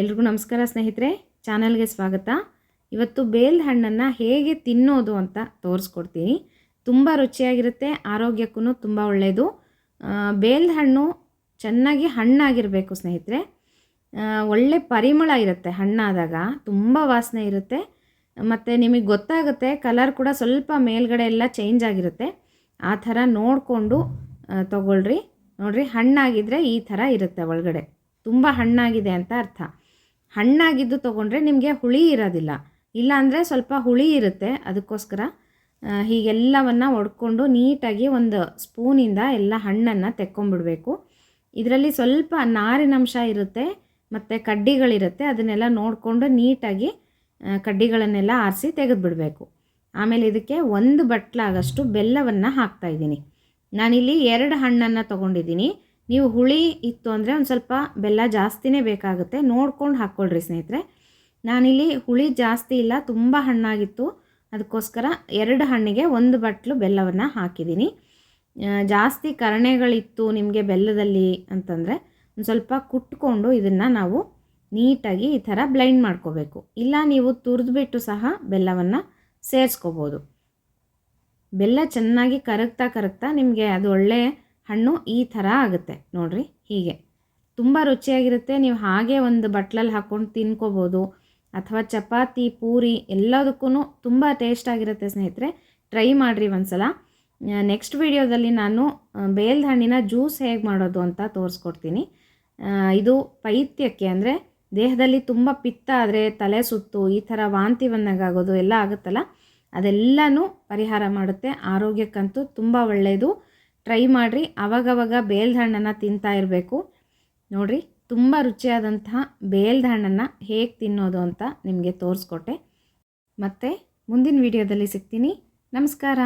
ಎಲ್ರಿಗೂ ನಮಸ್ಕಾರ ಸ್ನೇಹಿತರೆ, ಚಾನಲ್ಗೆ ಸ್ವಾಗತ. ಇವತ್ತು ಬೇಲ್ ಹಣ್ಣನ್ನು ಹೇಗೆ ತಿನ್ನೋದು ಅಂತ ತೋರಿಸ್ಕೊಡ್ತೀನಿ. ತುಂಬ ರುಚಿಯಾಗಿರುತ್ತೆ ಆರೋಗ್ಯಕ್ಕೂ ತುಂಬ ಒಳ್ಳೆಯದು ಬೇಲ್ ಹಣ್ಣು ಚೆನ್ನಾಗಿ ಹಣ್ಣಾಗಿರಬೇಕು ಸ್ನೇಹಿತರೆ. ಒಳ್ಳೆ ಪರಿಮಳ ಇರುತ್ತೆ ಹಣ್ಣಾದಾಗ, ತುಂಬ ವಾಸನೆ ಇರುತ್ತೆ. ಮತ್ತು ನಿಮಗೆ ಗೊತ್ತಾಗುತ್ತೆ, ಕಲರ್ ಕೂಡ ಸ್ವಲ್ಪ ಮೇಲ್ಗಡೆ ಎಲ್ಲ ಚೇಂಜ್ ಆಗಿರುತ್ತೆ. ಆ ಥರ ನೋಡಿಕೊಂಡು ತಗೊಳ್ರಿ. ನೋಡಿರಿ ಹಣ್ಣಾಗಿದ್ದರೆ ಈ ಥರ ಇರುತ್ತೆ ಒಳಗಡೆ. ತುಂಬ ಹಣ್ಣಾಗಿದೆ ಅಂತ ಅರ್ಥ. ಹಣ್ಣಾಗಿದ್ದು ತೊಗೊಂಡ್ರೆ ನಿಮಗೆ ಹುಳಿ ಇರೋದಿಲ್ಲ. ಇಲ್ಲಾಂದರೆ ಸ್ವಲ್ಪ ಹುಳಿ ಇರುತ್ತೆ ಅದಕ್ಕೋಸ್ಕರ ಹೀಗೆಲ್ಲವನ್ನು ಒಡ್ಕೊಂಡು ನೀಟಾಗಿ ಒಂದು ಸ್ಪೂನಿಂದ ಎಲ್ಲ ಹಣ್ಣನ್ನು ತೆಕ್ಕೊಂಬಿಡಬೇಕು. ಇದರಲ್ಲಿ ಸ್ವಲ್ಪ ನಾರಿನಂಶ ಇರುತ್ತೆ, ಮತ್ತು ಕಡ್ಡಿಗಳಿರುತ್ತೆ, ಅದನ್ನೆಲ್ಲ ನೋಡಿಕೊಂಡು ನೀಟಾಗಿ ಕಡ್ಡಿಗಳನ್ನೆಲ್ಲ ಆರಿಸಿ ತೆಗೆದುಬಿಡಬೇಕು. ಆಮೇಲೆ ಇದಕ್ಕೆ ಒಂದು ಬಟ್ಲಾಗಷ್ಟು ಬೆಲ್ಲವನ್ನು ಹಾಕ್ತಾಯಿದ್ದೀನಿ ನಾನಿಲ್ಲಿ ಎರಡು ಹಣ್ಣನ್ನು ತೊಗೊಂಡಿದ್ದೀನಿ. ನೀವು ಹುಳಿ ಇತ್ತು ಅಂದರೆ ಒಂದು ಸ್ವಲ್ಪ ಬೆಲ್ಲ ಜಾಸ್ತಿನೇ ಬೇಕಾಗುತ್ತೆ. ನೋಡ್ಕೊಂಡು ಹಾಕ್ಕೊಳ್ರಿ ಸ್ನೇಹಿತರೆ. ನಾನಿಲ್ಲಿ ಹುಳಿ ಜಾಸ್ತಿ ಇಲ್ಲ, ತುಂಬ ಹಣ್ಣಾಗಿತ್ತು. ಅದಕ್ಕೋಸ್ಕರ ಎರಡು ಹಣ್ಣಿಗೆ ಒಂದು ಬಟ್ಲು ಬೆಲ್ಲವನ್ನು ಹಾಕಿದ್ದೀನಿ. ಜಾಸ್ತಿ ಕರಣೆಗಳಿತ್ತು ನಿಮಗೆ ಬೆಲ್ಲದಲ್ಲಿ ಅಂತಂದರೆ ಒಂದು ಸ್ವಲ್ಪ ಕುಟ್ಕೊಂಡು ಇದನ್ನು ನಾವು ನೀಟಾಗಿ ಈ ಥರ ಬ್ಲೈಂಡ್ ಮಾಡ್ಕೋಬೇಕು. ಇಲ್ಲ ನೀವು ತುರಿದ್ಬಿಟ್ಟು ಸಹ ಬೆಲ್ಲವನ್ನು ಸೇರಿಸ್ಕೋಬೋದು. ಬೆಲ್ಲ ಚೆನ್ನಾಗಿ ಕರಗ್ತಾ ಕರಗ್ತಾ ನಿಮಗೆ ಅದು ಒಳ್ಳೆ ಹಣ್ಣು ಈ ಥರ ಆಗುತ್ತೆ. ನೋಡ್ರಿ, ಹೀಗೆ. ತುಂಬ ರುಚಿಯಾಗಿರುತ್ತೆ. ನೀವು ಹಾಗೆ ಒಂದು ಬಟ್ಲಲ್ಲಿ ಹಾಕ್ಕೊಂಡು ತಿನ್ಕೋಬೋದು. ಅಥವಾ ಚಪಾತಿ, ಪೂರಿ ಎಲ್ಲದಕ್ಕೂ ತುಂಬ ಟೇಸ್ಟ್ ಆಗಿರುತ್ತೆ ಸ್ನೇಹಿತರೆ. ಟ್ರೈ ಮಾಡಿರಿ ಒಂದ್ಸಲ. ನೆಕ್ಸ್ಟ್ ವಿಡಿಯೋದಲ್ಲಿ ನಾನು ಬೇಲ್ದ ಹಣ್ಣಿನ ಜ್ಯೂಸ್ ಹೇಗೆ ಮಾಡೋದು ಅಂತ ತೋರಿಸ್ಕೊಡ್ತೀನಿ. ಇದು ಪೈತ್ಯಕ್ಕೆ ಅಂದರೆ ದೇಹದಲ್ಲಿ ತುಂಬ ಪಿತ್ತ ಆದರೆ ತಲೆ ಸುತ್ತು, ಈ ಥರ ವಾಂತಿ ಬಂದಾಗೋದು ಎಲ್ಲ ಆಗುತ್ತಲ್ಲ, ಅದೆಲ್ಲನೂ ಪರಿಹಾರ ಮಾಡುತ್ತೆ. ಆರೋಗ್ಯಕ್ಕಂತೂ ತುಂಬ ಒಳ್ಳೆಯದು. ಟ್ರೈ ಮಾಡಿರಿ. ಅವಾಗವಾಗ ಬೇಲ್ದ ಹಣ್ಣನ್ನು ತಿಂತಾ ಇರಬೇಕು. ನೋಡಿರಿ, ತುಂಬ ರುಚಿಯಾದಂತಹ ಬೇಲ್ದ ಹಣ್ಣನ್ನು ಹೇಗೆ ತಿನ್ನೋದು ಅಂತ ನಿಮಗೆ ತೋರಿಸ್ಕೊಟ್ಟೆ. ಮತ್ತು ಮುಂದಿನ ವಿಡಿಯೋದಲ್ಲಿ ಸಿಗ್ತೀನಿ. ನಮಸ್ಕಾರ.